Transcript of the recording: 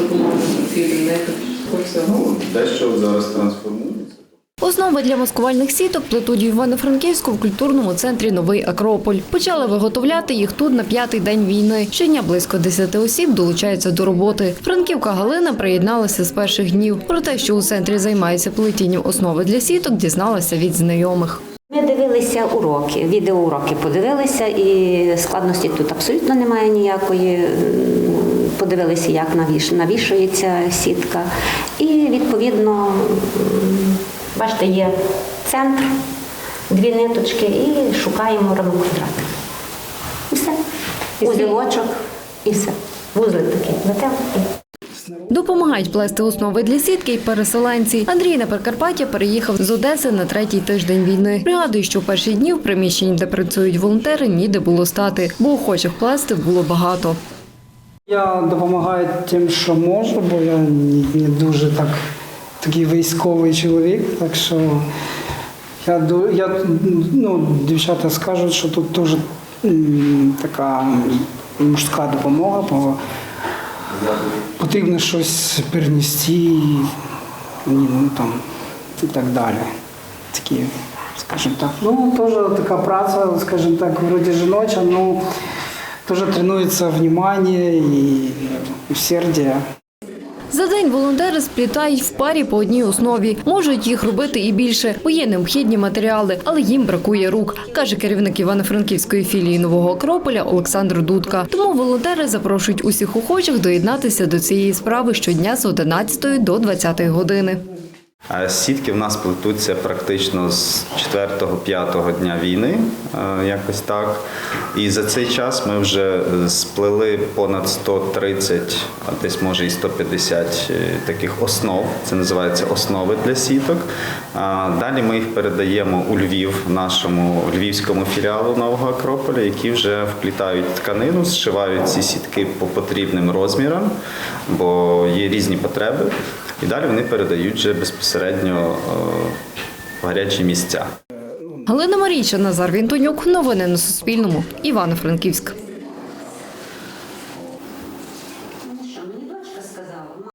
Допомоги фільмних Ну, дещо от зараз трансформується. Основи для маскувальних сіток плетуть в Івано-Франківську в культурному центрі Новий Акрополь. Почали виготовляти їх тут на п'ятий день війни. Щодня близько 10 осіб долучаються до роботи. Франківка Галина приєдналася з перших днів. Про те, що у центрі займаються плетінням основи для сіток, дізналася від знайомих. Ми дивилися уроки, відеоуроки подивилися, і складності тут абсолютно немає ніякої. Подивилися, як навіш, навішується сітка. І відповідно, бачите, є центр, дві ниточки, і шукаємо равно квадратик. І все. Узілочок, і все. Вузлик такий, метел і Допомагають плести основи для сітки й переселенці. Андрій на Прикарпаття переїхав з Одеси на третій тиждень війни. Пригадує, що в перші дні в приміщенні, де працюють волонтери, ніде було стати, бо охочих плести було багато. Я допомагаю тим, що можу, бо я не дуже так такий військовий чоловік, так що я, я ну, дівчата скажуть, що тут дуже така мужська допомога, бо потрібно щось перенести ну, там, і так далі. Такі, скажімо так. Ну, теж така праця, скажімо так, вроді жіноча, ну теж тренується внимание і усердие. За день волонтери сплітають в парі по одній основі. Можуть їх робити і більше, бо є необхідні матеріали, але їм бракує рук, каже керівник Івано-Франківської філії Нового Акрополя Олександр Дудка. Тому волонтери запрошують усіх охочих доєднатися до цієї справи щодня з 11 до 20 години. Сітки в нас плетуться практично з 4-5 дня війни, е, якось так. І за цей час ми вже сплели понад 130, а десь може і 150 е, таких основ. Це називається основи для сіток. Далі ми їх передаємо у Львів, нашому львівському філіалу Нового Акрополя, які вже вплітають тканину, зшивають ці сітки по потрібним розмірам, бо є різні потреби. І далі вони передають вже безпосередньо е, в гарячі місця. Галина Марійча, Назар Вінтонюк. Новини на Суспільному. Івано-Франківськ.